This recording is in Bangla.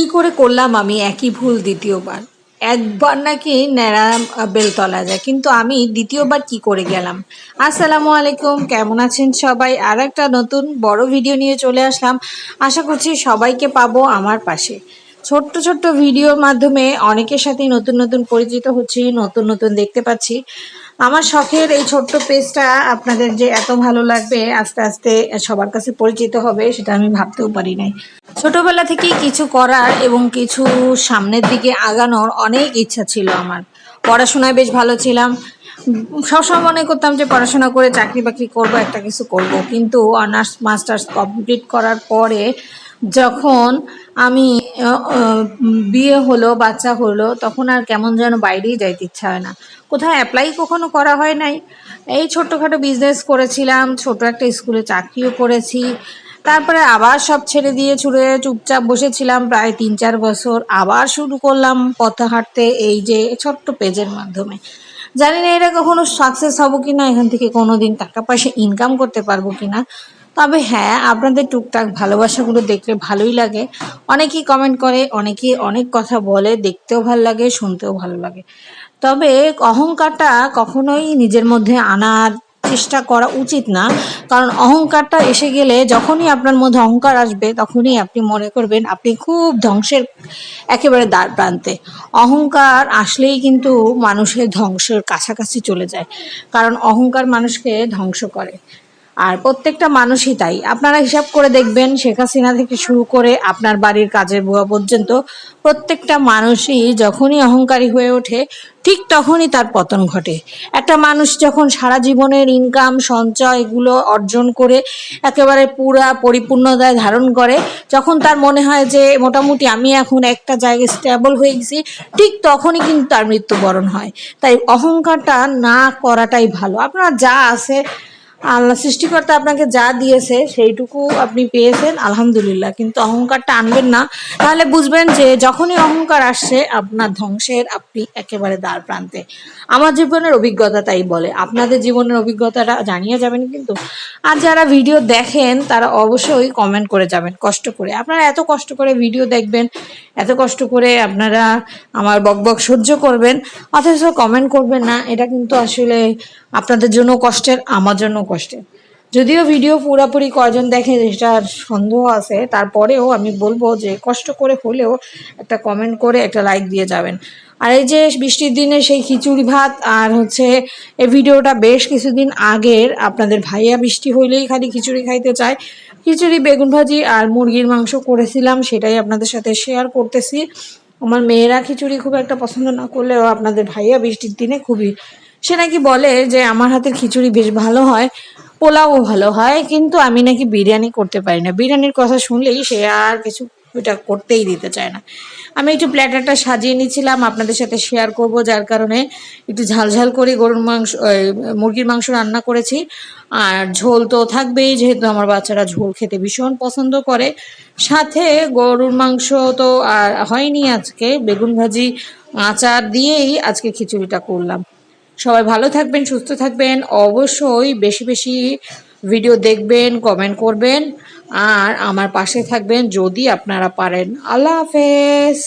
কি করে করলাম আমি? একই ভুল দ্বিতীয়বার। একবার নাকি ন্যাড়া বেলতলা যায়, কিন্তু আমি দ্বিতীয়বার কি করে গেলাম? আসসালামু আলাইকুম, কেমন আছেন সবাই? আর একটা নতুন বড় ভিডিও নিয়ে চলে আসলাম। আশা করছি সবাইকে পাবো আমার পাশে। ছোট্ট ছোট্ট ভিডিওর মাধ্যমে অনেকের সাথেই নতুন নতুন পরিচিত হচ্ছি, নতুন নতুন দেখতে পাচ্ছি। আমার শখের এই ছোট্ট পেজটা আপনাদের যে এত ভালো লাগবে, আস্তে আস্তে সবার কাছে পরিচিত হবে, সেটা আমি ভাবতেও পারি নাই। ছোটবেলা থেকেই কিছু করার এবং কিছু সামনের দিকে আগানোর অনেক ইচ্ছা ছিল আমার। পড়াশোনায় বেশ ভালো ছিলাম। সবসময় মনে করতাম যে পড়াশোনা করে চাকরি বাকরি করব, একটা কিছু করব। কিন্তু অনার্স, মাস্টার্স কমপ্লিট করার পরে যখন আমি বিয়ে হলো, বাচ্চা হলো, তখন আর কেমন যেন বাইরেই যাইতে ইচ্ছা হয় না। কোথাও অ্যাপ্লাই কখনো করা হয় নাই। এই ছোট্টখাটো বিজনেস করেছিলাম, ছোট একটা স্কুলে চাকরিও করেছি। তারপরে আবার সব ছেড়ে দিয়ে ছুড়ে চুপচাপ বসেছিলাম প্রায় তিন চার বছর। আবার শুরু করলাম পথে হাঁটতে এই যে ছোট্ট পেজের মাধ্যমে। জানি না এটা কখনো সাকসেস হব কি না এখান থেকে কোনো দিন টাকা পয়সা ইনকাম করতে পারব কিনা। তবে হ্যাঁ আপনাদের টুকটাক ভালোবাসাগুলো দেখলে ভালোই লাগে। অনেকেই কমেন্ট করে, অনেকেই অনেক কথা বলে, দেখতেও ভালো লাগে, শুনতেও ভালো লাগে। তবে অহংকারটা কখনোই নিজের মধ্যে আনার চেষ্টা করা উচিত না। কারণ অহংকারটা এসে গেলে যখনই আপনার মধ্যে অহংকার আসবে, তখনই আপনি মনে করবেন আপনি খুব ধ্বংসের একেবারে দ্বার প্রান্তে। অহংকার আসলেই কিন্তু মানুষের ধ্বংসের কাছাকাছি চলে যায়। কারণ অহংকার মানুষকে ধ্বংস করে। আর প্রত্যেকটা মানুষই তাই। আপনারা হিসাব করে দেখবেন, শেখ হাসিনা থেকে শুরু করে আপনার বাড়ির কাজের বুয়া পর্যন্ত প্রত্যেকটা মানুষই যখনই অহংকারী হয়ে ওঠে, ঠিক তখনই তার পতন ঘটে। একটা মানুষ যখন সারা জীবনের ইনকাম সঞ্চয় এগুলো অর্জন করে একেবারে পুরা পরিপূর্ণতায় ধারণ করে, যখন তার মনে হয় যে মোটামুটি আমি এখন একটা জায়গায় স্টেবল হয়ে গেছি, ঠিক তখনই কিন্তু তার মৃত্যুবরণ হয়। তাই অহংকারটা না করাটাই ভালো। আপনার যা আছে আল্লাহ সৃষ্টিকর্তা আপনাকে যা দিয়েছে সেইটুকু আপনি পেয়েছেন, আলহামদুলিল্লাহ। কিন্তু অহংকারটা আনবেন না। তাহলে বুঝবেন যে যখনই অহংকার আসছে, আপনার ধ্বংসের আপনি একেবারে দ্বার প্রান্তে। আমার জীবনের অভিজ্ঞতা তাই বলে। আপনাদের জীবনের অভিজ্ঞতাটা জানিয়ে যাবেন কিন্তু। আর যারা ভিডিও দেখেন, তারা অবশ্যই কমেন্ট করে যাবেন, কষ্ট করে। আপনারা এত কষ্ট করে ভিডিও দেখবেন, এত কষ্ট করে আপনারা আমার বকবক সহ্য করবেন, অথচ কমেন্ট করবেন না। এটা কিন্তু আসলে আপনাদের জন্য কষ্টের, আমার জন্য কষ্টের যদিও ভিডিও পুরোপুরি কয়জন দেখে সেটার সন্দেহ আছে, তারপরেও আমি বলব যে কষ্ট করে হলেও একটা কমেন্ট করে একটা লাইক দিয়ে যাবেন। আর এই যে বৃষ্টির দিনে সেই খিচুড়ি ভাত আর হচ্ছে এই ভিডিওটা বেশ কিছুদিন আগের, আপনাদের ভাইয়া বৃষ্টি হইলেই খালি খিচুড়ি খাইতে চায়। খিচুড়ি, বেগুন ভাজি আর মুরগির মাংস করেছিলাম, সেটাই আপনাদের সাথে শেয়ার করতেছি। আমার মেয়েরা খিচুড়ি খুব একটা পছন্দ না করলেও আপনাদের ভাইয়া বৃষ্টির দিনে খুবই সে নাকি বলে যে আমার হাতের খিচুড়ি বেশ ভালো হয় পোলাও ভালো হয়, কিন্তু আমি নাকি বিরিয়ানি করতে পারি না। বিরিয়ানির কথা শুনলেই সে আর কিছু এটা করতেই দিতে চায় না। আমি একটু প্ল্যাটারটা সাজিয়ে নিয়েছিলাম আপনাদের সাথে শেয়ার করব, যার কারণে একটু ঝালঝাল করে গরুর মাংস মুরগির মাংস রান্না করেছি। আর ঝোল তো থাকবেই, যেহেতু আমার বাচ্চারা ঝোল খেতে ভীষণ পছন্দ করে। সাথে গরুর মাংস তো আর হয়নি আজকে, বেগুন ভাজি, আচার দিয়েই আজকে খিচুড়িটা করলাম। সবাই ভালো থাকবেন, সুস্থ থাকবেন। অবশ্যই বেশি বেশি ভিডিও দেখবেন কমেন্ট করবেন। আর আমার পাশে থাকবেন যদি আপনারা পারেন। আল্লাহ হাফেজ।